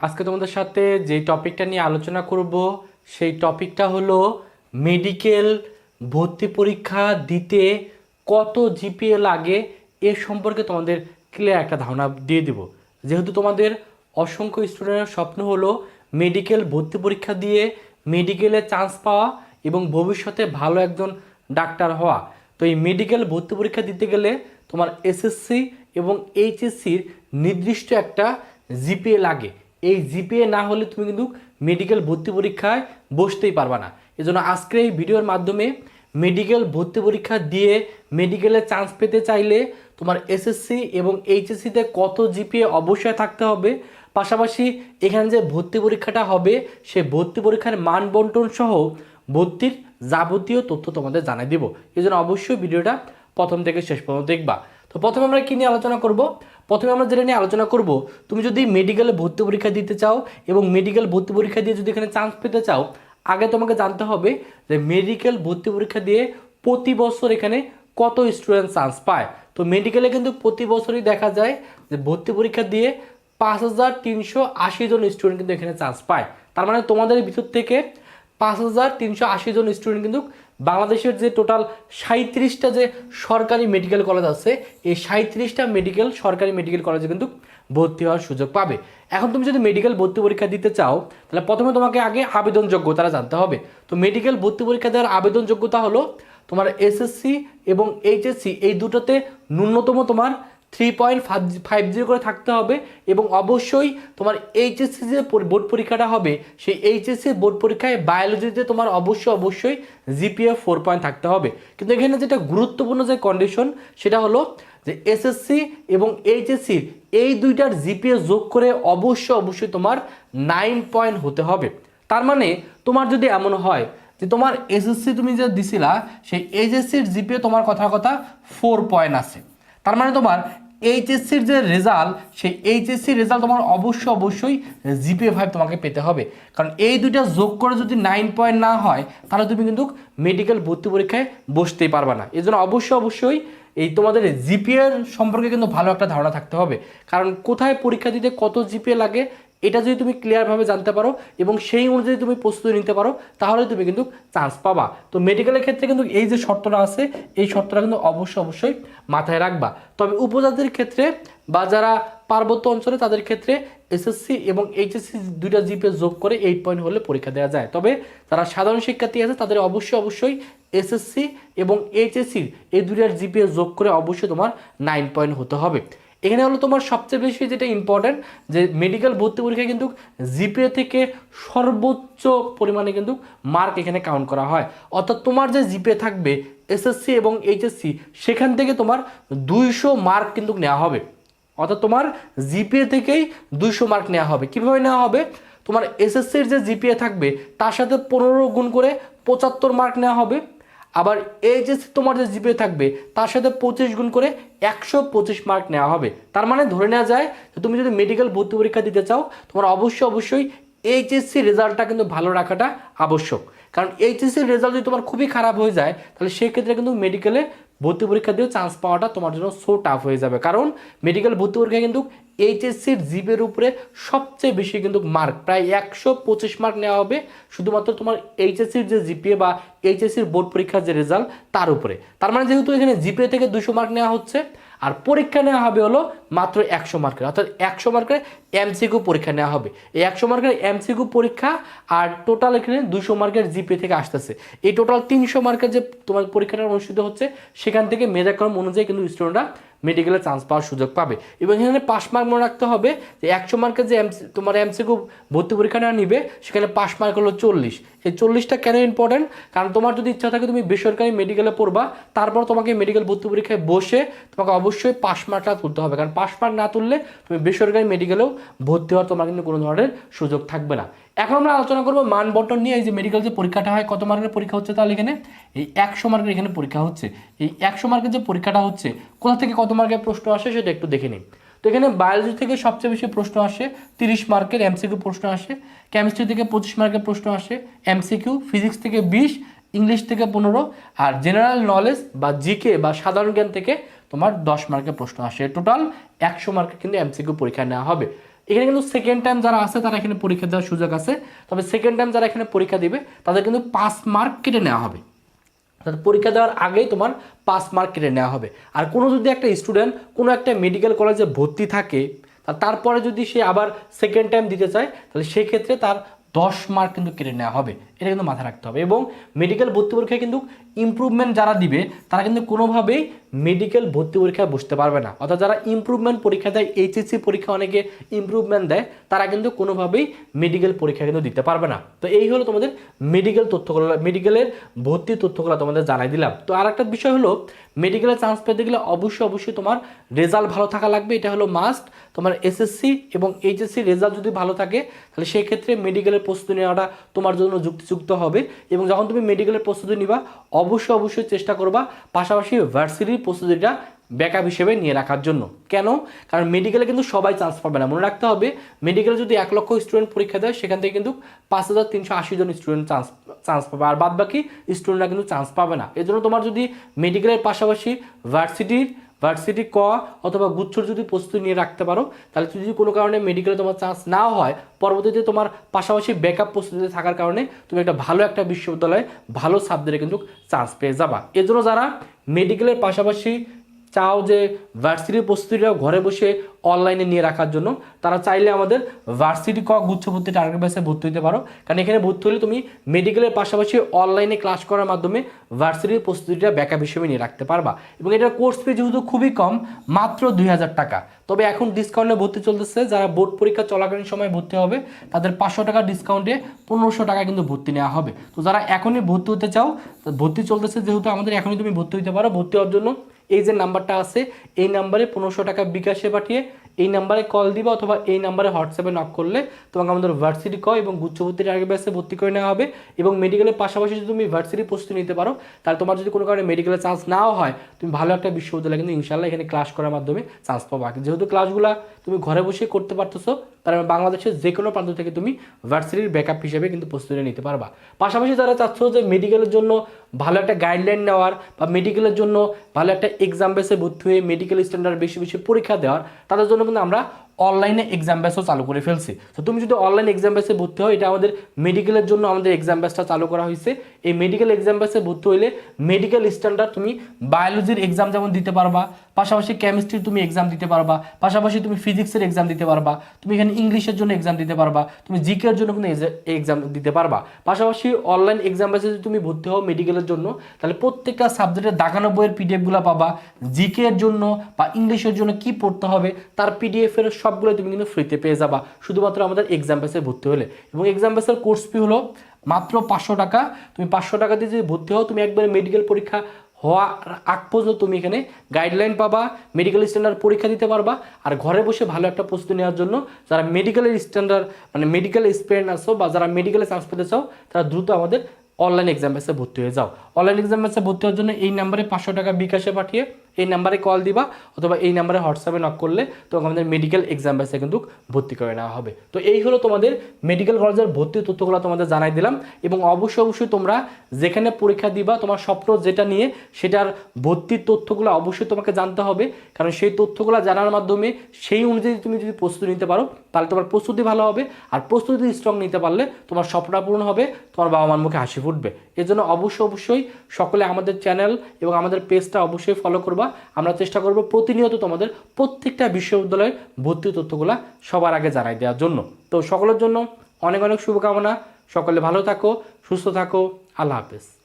আজকে তোমাদের সাথে যে টপিকটা নিয়ে আলোচনা করব, সেই টপিকটা হলো মেডিকেল ভর্তি পরীক্ষা দিতে কত জিপিএ লাগে এ সম্পর্কে তোমাদের ক্লিয়ার একটা ধারণা দিয়ে দিব। যেহেতু তোমাদের অসংখ্য স্টুডেন্টের স্বপ্ন হলো মেডিকেল ভর্তি পরীক্ষা দিয়ে মেডিকেলে চান্স পাওয়া এবং ভবিষ্যতে ভালো একজন ডাক্তার হওয়া। তো এই মেডিকেল ভর্তি পরীক্ষা দিতে গেলে তোমার এসএসসি এবং এইচএসসির নির্দিষ্ট একটা জিপিএ লাগে। এই জিপিএ না হলে তুমি কিন্তু মেডিকেল ভর্তি পরীক্ষায় বসতেই পারবা না। এজন্য আজকের এই ভিডিওর মাধ্যমে মেডিকেল ভর্তি পরীক্ষা দিয়ে মেডিকেলে চান্স পেতে চাইলে তোমার এসএসসি এবং এইচএসসিতে কত জিপিএ অবশ্যই থাকতে হবে। পাশাপাশি এখানে যে ভর্তি পরীক্ষাটা হবে, সে ভর্তি পরীক্ষার মান বন্টন সহ ভর্তির যাবতীয় তথ্য তোমাদের জানাই দিব। এই জন্য অবশ্যই ভিডিওটা প্রথম থেকে শেষ পর্যন্ত দেখবা। তো প্রথমে আমরা কী নিয়ে আলোচনা করব? প্রথমে আমরা যেটা নিয়ে আলোচনা করব, তুমি যদি মেডিকেলে ভর্তি পরীক্ষা দিতে চাও এবং মেডিকেল ভর্তি পরীক্ষা দিয়ে যদি এখানে চান্স পেতে চাও, আগে তোমাকে জানতে হবে যে মেডিকেল ভর্তি পরীক্ষা দিয়ে প্রতি বছর এখানে কত স্টুডেন্ট চান্স পায়। তো মেডিকেলে কিন্তু প্রতি বছরই দেখা যায় যে ভর্তি পরীক্ষা দিয়ে পাঁচ হাজার তিনশো আশি জন স্টুডেন্ট কিন্তু এখানে চান্স পায়। তার মানে তোমাদের ভিতর থেকে পাঁচ হাজার তিনশো আশি জন স্টুডেন্ট কিন্তু বাংলাদেশের যে টোটাল সাঁত্রিশটা যে সরকারি মেডিকেল কলেজ আছে, এই সাঁত্রিশটা মেডিকেল সরকারি মেডিকেল কলেজে কিন্তু ভর্তি হওয়ার সুযোগ পাবে। এখন তুমি যদি মেডিকেল ভর্তি পরীক্ষা দিতে চাও, তাহলে প্রথমে তোমাকে আগে আবেদন যোগ্যতাটা জানতে হবে। তো মেডিকেল ভর্তি পরীক্ষা দেওয়ার আবেদন যোগ্যতা হলো তোমার এসএসসি এবং এইচএসসি এই দুটোতে ন্যূনতম তোমার three point five five zero করে থাকতে হবে এবং অবশ্যই তোমার এইচএসসি যে বোর্ড পরীক্ষাটা হবে, সেই এইচএসসি বোর্ড পরীক্ষায় বায়োলজিতে তোমার অবশ্যই অবশ্যই জিপিএ ফোর পয়েন্ট থাকতে হবে। কিন্তু এখানে যেটা গুরুত্বপূর্ণ যে কন্ডিশন সেটা হলো যে এসএসসি এবং এইচএসসির এই দুইটার জিপিএ যোগ করে অবশ্যই অবশ্যই তোমার নাইন পয়েন্ট হতে হবে। তার মানে তোমার যদি এমন হয় যে তোমার এসএসসি তুমি যে দিছিলা, সেই এইচএসসির জিপিএ তোমার কথা কথা ফোর পয়েন্ট আছে। তার মানে তোমার এইচএসসির যে রেজাল্ট সেই এইচএসসির রেজাল্ট তোমার অবশ্যই অবশ্যই জিপিএ ফাইভ তোমাকে পেতে হবে। কারণ এই দুইটা যোগ করে যদি নাইন পয়েন্ট না হয়, তাহলে তুমি কিন্তু মেডিকেল ভর্তি পরীক্ষায় বসতেই পারবে না। এই জন্য অবশ্যই অবশ্যই এই তোমাদের জিপিএর সম্পর্কে কিন্তু ভালো একটা ধারণা থাকতে হবে। কারণ কোথায় পরীক্ষা দিতে কত জিপিএ লাগে এটা যদি তুমি ক্লিয়ারভাবে জানতে পারো এবং সেই অনুযায়ী তুমি প্রস্তুতি নিতে পারো, তাহলে তুমি কিন্তু চান্স পাবা। তো মেডিকেলের ক্ষেত্রে কিন্তু এই যে শর্তটা আছে, এই শর্তটা কিন্তু অবশ্যই অবশ্যই মাথায় রাখবা। তবে উপজাতির ক্ষেত্রে বা যারা পার্বত্য অঞ্চলে, তাদের ক্ষেত্রে এসএসসি এবং এইচএসসি দুইটা জিপে যোগ করে এইট পয়েন্ট হলে পরীক্ষা দেওয়া যায়। তবে যারা সাধারণ শিক্ষার্থী আছে, তাদের অবশ্যই অবশ্যই এসএসসি এবং এইচএসসির এই দুইটার জিপিএ যোগ করে অবশ্যই তোমার নাইন পয়েন্ট হতে হবে। এখানে হলো তোমার সবচেয়ে বেশি যেটা ইম্পর্ট্যান্ট যে মেডিকেল ভর্তি পরীক্ষায় কিন্তু জিপিএ থেকে সর্বোচ্চ পরিমাণে কিন্তু মার্ক এখানে কাউন্ট করা হয়। অর্থাৎ তোমার যে জিপিএ থাকবে এসএসসি এবং এইচএসসি সেখান থেকে তোমার দুইশো মার্ক কিন্তু নেওয়া হবে। অর্থাৎ তোমার জিপিএ থেকেই দুইশো মার্ক নেওয়া হবে। কীভাবে নেওয়া হবে? তোমার এসএসসির যে জিপিএ থাকবে, তার সাথে পনেরো গুণ করে পঁচাত্তর মার্ক নেওয়া হবে। আবার এইচএসসি তোমার যে জিপিএ থাকবে, তার সাথে পঁচিশ গুণ করে একশো পঁচিশ মার্ক নেওয়া হবে। তার মানে ধরে নেওয়া যায় যে তুমি যদি মেডিকেল ভর্তি পরীক্ষা দিতে চাও, তোমার অবশ্যই অবশ্যই এইচএসসি রেজাল্টটা কিন্তু ভালো রাখাটা আবশ্যক। কারণ এইচএসসির রেজাল্ট যদি তোমার খুবই খারাপ হয়ে যায়, তাহলে সেক্ষেত্রে কিন্তু মেডিকেলে ভর্তি পরীক্ষা দিয়েও চান্স পাওয়াটা তোমার জন্য সো টাফ হয়ে যাবে। কারণ মেডিকেল ভর্তি পরীক্ষা কিন্তু এইচএসসির জিপের উপরে সবচেয়ে বেশি কিন্তু মার্ক প্রায় একশো পঁচিশ মার্ক নেওয়া হবে শুধুমাত্র তোমার এইচএসসির যে জিপিএ বা এইচএসসির বোর্ড পরীক্ষার যে রেজাল্ট তার উপরে। তার মানে যেহেতু এখানে জিপিএ থেকে দুশো মার্ক নেওয়া হচ্ছে আর পরীক্ষা নেওয়া হবে হলো মাত্র একশো মার্কের, অর্থাৎ একশো মার্কের এমসিকিউ পরীক্ষা নেওয়া হবে। এই একশো মার্কের এমসিকিউ পরীক্ষা আর টোটাল এখানে দুশো মার্কের জিপে থেকে আসতেছে। এই টোটাল তিনশো মার্কের যে তোমার পরীক্ষাটা অনুষ্ঠিত হচ্ছে, সেখান থেকে মেধাক্রম অনুযায়ী কিন্তু স্টুডেন্টরা মেডিকেলে চান্স পাওয়ার সুযোগ পাবে। এবং এখানে পাস মার্ক মনে রাখতে হবে যে একশো মার্কের যে এমসি তোমার এমসিকিউ ভর্তি পরীক্ষা পরীক্ষাটা নিবে, সেখানে পাস মার্ক হলো চল্লিশ। এই চল্লিশটা কেন ইম্পর্টেন্ট কারণ তোমার যদি ইচ্ছা থাকে তুমি বেসরকারি মেডিকেলে পড়বা, তারপর তোমাকে মেডিকেল ভর্তি পরীক্ষায় বসে তোমাকে অবশ্যই পাস মার্কটা তুলতে হবে। কারণ পাস মার্ক না তুললে তুমি বেসরকারি মেডিকেলেও ভর্তি হওয়ার তোমার কিন্তু কোনো ধরনের সুযোগ থাকবে না। এখন আমরা আলোচনা করব মান বন্টন নিয়ে, এই যে মেডিকেল যে পরীক্ষাটা হয়, কত মার্কের পরীক্ষা হচ্ছে তাহলে এখানে? এই একশো মার্কের এখানে পরীক্ষা হচ্ছে। এই একশো মার্কের যে পরীক্ষাটা হচ্ছে, কোথা থেকে কত মার্কের প্রশ্ন আসে সেটা একটু দেখে নিই তো এখানে বায়োলজি থেকে সবচেয়ে বেশি প্রশ্ন আসে, তিরিশ মার্কের এমসিকিউ প্রশ্ন আসে কেমিস্ট্রি থেকে পঁচিশ মার্কের প্রশ্ন আসে এমসিকিউ ফিজিক্স থেকে বিশ ইংলিশ থেকে পনেরো, আর জেনারেল নলেজ বা জিকে বা সাধারণ জ্ঞান থেকে তোমার দশ মার্কের প্রশ্ন আসে। টোটাল একশো মার্কের কিন্তু এমসিকিউ পরীক্ষা নেওয়া হবে। এখানে কিন্তু সেকেন্ড টাইম যারা আছে, তারা এখানে পরীক্ষা দেওয়ার সুযোগ আছে। তবে সেকেন্ড টাইম যারা এখানে পরীক্ষা দিবে, তাদের কিন্তু পাস মার্ক কেটে নেওয়া হবে। অর্থাৎ পরীক্ষা দেওয়ার আগেই তোমার পাস মার্ক কেটে নেওয়া হবে। আর কোনো যদি একটা স্টুডেন্ট কোনো একটা মেডিকেল কলেজে ভর্তি থাকে তারপরে যদি সে আবার সেকেন্ড টাইম দিতে চায়, তাহলে সেক্ষেত্রে তার দশ মার্ক কিন্তু কেটে নেওয়া হবে। এটা কিন্তু মাথায় রাখতে হবে। এবং মেডিকেল ভর্তি পরীক্ষায় কিন্তু ইমপ্রুভমেন্ট যারা দিবে, তারা কিন্তু কোনোভাবেই মেডিকেল ভর্তি পরীক্ষায় বসতে পারবে না। অর্থাৎ যারা ইমপ্রুভমেন্ট পরীক্ষা দেয় এইচএসসি পরীক্ষা অনেকে ইমপ্রুভমেন্ট দেয়, তারা কিন্তু কোনোভাবেই মেডিকেল পরীক্ষা কিন্তু দিতে পারবে না। তো এই হলো তোমাদের মেডিকেল তথ্যগুলো মেডিকেলের ভর্তি তথ্যগুলো তোমাদের জানাই দিলাম। তো আর একটা বিষয় হলো মেডিকেলে চান্স পেতে গেলে অবশ্যই অবশ্যই তোমার রেজাল্ট ভালো থাকা লাগবে। এটা হলো মাস্ট তোমার এসএসসি এবং এইচএসসি রেজাল্ট যদি ভালো থাকে, তাহলে সেই ক্ষেত্রে মেডিকেলের প্রস্তুতি নেওয়াটা তোমার জন্য যুক্তিযুক্ত হবে এবং যখন তুমি মেডিকেলের প্রস্তুতি নিবা, অবশ্যই অবশ্যই চেষ্টা করবা পাশাপাশি ভার্সিটির প্রস্তুতিটা ব্যাকআপ হিসেবে নিয়ে রাখার জন্য। কেন? কারণ মেডিকেলে কিন্তু সবাই চান্স পাবে না। মনে রাখতে হবে মেডিকেলে যদি এক লক্ষ স্টুডেন্ট পরীক্ষা দেয়, সেখান থেকে কিন্তু পাঁচ হাজার তিনশো আশি জন স্টুডেন্ট চান্স চান্স পাবে। আর বাদ বাকি স্টুডেন্টরা কিন্তু চান্স পাবে না। এজন্য তোমার যদি মেডিকেলের পাশাপাশি ভার্সিটির ভার্সিটি ক অথবা গুচ্ছর যদি প্রস্তুতি নিয়ে রাখতে পারো, তাহলে যদি কোনো কারণে মেডিকেলে তোমার চান্স না হয়, পরবর্তীতে তোমার পাশাপাশি ব্যাকআপ প্রস্তুতিতে থাকার কারণে তুমি একটা ভালো একটা বিশ্ববিদ্যালয়ে ভালো সাবজেক্টে কিন্তু চান্স পেয়ে যাবা। এজন্য যারা মেডিকেলের পাশাপাশি চাও যে ভার্সিটির প্রস্তুতিটাও ঘরে বসে অনলাইনে নিয়ে রাখার জন্য। তারা চাইলে আমাদের ভার্সিটি ক গুচ্ছ ভর্তি টার্গেট বেসে ভর্তি হতে পারো। কারণ এখানে ভর্তি হলে তুমি মেডিকেলের পাশাপাশি অনলাইনে ক্লাস করার মাধ্যমে ভার্সিটির প্রস্তুতিটা ব্যাকআপ হিসেবে নিয়ে রাখতে পারবা। এবং এটার কোর্স ফি যেহেতু খুবই কম, মাত্র দুই হাজার টাকা। তবে এখন ডিসকাউন্টে ভর্তি চলতেছে। যারা বোর্ড পরীক্ষা চলাকালীন সময় ভর্তি হবে, তাদের পাঁচশো টাকা ডিসকাউন্টে পনেরোশো টাকা কিন্তু ভর্তি নেওয়া হবে। তো যারা এখনই ভর্তি হতে চাও ভর্তি চলতেছে যেহেতু আমাদের এখনই তুমি ভর্তি হতে পারো। ভর্তি হওয়ার জন্য এই যে নাম্বারটা আছে, এই নাম্বারে পনেরোশো টাকা বিকাশে পাঠিয়ে এই নাম্বারে কল দিবা অথবা এই নাম্বারে হোয়াটসঅ্যাপে নক করলে তোমাকে আমাদের ভার্সিটি ক এবং গুচ্ছভর্তির আগে ব্যাসে ভর্তি করে নেওয়া হবে এবং মেডিকেলের পাশাপাশি যদি তুমি ভার্সিটি প্রস্তুতি নিতে পারো, তাহলে তোমার যদি কোনো কারণে মেডিকেলের চান্স নাও হয়, তুমি ভালো একটা বিশ্ববিদ্যালয় কিন্তু ইনশাল্লাহ এখানে ক্লাস করার মাধ্যমে চান্স পাবা। যেহেতু ক্লাসগুলো তুমি ঘরে বসে করতে পারতেছো তার মানে বাংলাদেশের যে কোনো প্রান্ত থেকে তুমি ভার্সিটির ব্যাকআপ হিসেবে কিন্তু প্রস্তুতি নিতে পারবা। পাশাপাশি তারা চাচ্ছ যে মেডিকেলের জন্য ভালো একটা গাইডলাইন নেওয়ার বা মেডিকেলের জন্য ভালো একটা এক্সাম বেসে ভর্তি হয়ে মেডিকেল স্ট্যান্ডার্ড বেশি বেশি পরীক্ষা দেওয়ার, তাদের জন্য কিন্তু আমরা অনলাইনে এক্সাম ব্যাসও চালু করে ফেলছি। তো তুমি যদি অনলাইন এক্সাম ব্যাসে ভর্তি হও, এটা আমাদের মেডিকেলের জন্য আমাদের এক্সাম ব্যাসটা চালু করা হয়েছে। এই মেডিকেল এক্সাম ব্যাসে ভর্তি হইলে মেডিকেল স্ট্যান্ডার্ড তুমি বায়োলজির এক্সাম যেমন দিতে পারবা, পাশাপাশি কেমিস্ট্রির তুমি এক্সাম দিতে পারবা, পাশাপাশি তুমি ফিজিক্সের এক্সাম দিতে পারবা, তুমি এখানে ইংলিশের জন্য এক্সাম দিতে পারবা, তুমি জিকের জন্য কিন্তু এক্সাম দিতে পারবা। পাশাপাশি অনলাইন এক্সাম ব্যাসে যদি তুমি ভর্তি হও মেডিকেলের জন্য, তাহলে প্রত্যেকটা সাবজেক্টের দাগানো বইয়ের পিডিএফগুলো পাবা জিকের জন্য বা ইংলিশের জন্য কি পড়তে হবে, তার পিডিএফ এর সবগুলো তুমি কিন্তু ফ্রিতে পেয়ে যাবা। শুধুমাত্র আমাদের এক্সাম বেসে ভর্তি হলে। এবং এক্সাম বেসের কোর্স ফি হলো মাত্র পাঁচশো টাকা। তুমি পাঁচশো টাকা দিয়ে যদি ভর্তি হও, তুমি একবারে মেডিকেল পরীক্ষা হওয়া আগ পর্যন্ত তুমি এখানে গাইডলাইন পাবা মেডিকেল স্ট্যান্ডার্ড পরীক্ষা দিতে পারবা। আর ঘরে বসে ভালো একটা প্রস্তুতি নেওয়ার জন্য যারা মেডিকেলের স্ট্যান্ডার্ড মানে মেডিকেল এক্সপিরিয়েন্স আসো বা যারা মেডিকেলে চান্স পেতে চাও, তারা দ্রুত আমাদের অনলাইন এক্সাম বেসে ভর্তি হয়ে যাও। অনলাইন এক্সাম বেসে ভর্তি হওয়ার জন্য এই নাম্বারে পাঁচশো টাকা বিকাশে পাঠিয়ে এই নাম্বারে কল দিবা অথবা এই নাম্বারে হোয়াটসঅ্যাপে নক করলে তোমাকে আমাদের মেডিকেল এক্সাম বেসে কিন্তু ভর্তি করে নেওয়া হবে। তো এই হলো তোমাদের মেডিকেল কলেজের ভর্তির তথ্যগুলো তোমাদের জানাই দিলাম এবং অবশ্যই অবশ্যই তোমরা যেখানে পরীক্ষা দিবা, তোমার স্বপ্ন যেটা নিয়ে সেটার ভর্তির তথ্যগুলো অবশ্যই তোমাকে জানতে হবে। কারণ সেই তথ্যগুলো জানার মাধ্যমে সেই অনুযায়ী তুমি যদি প্রস্তুতি নিতে পারো, তাহলে তোমার প্রস্তুতি ভালো হবে। আর প্রস্তুতি স্ট্রং নিতে পারলে তোমার স্বপ্নটা পূরণ হবে, তোমার বাবা মার মুখে হাসি ফুটবে। এজন্য অবশ্যই অবশ্যই সকলে আমাদের চ্যানেল এবং আমাদের পেজটা অবশ্যই ফলো করবা। আমরা চেষ্টা করব প্রতিনিয়ত তোমাদের প্রত্যেকটা বিশ্ববিদ্যালয়ের ভর্তি তথ্যগুলো সবার আগে জানাই দেওয়ার জন্য। তো সকলের জন্য অনেক অনেক শুভকামনা। সকলে ভালো থাকো, সুস্থ থাকো। আল্লাহ হাফেজ।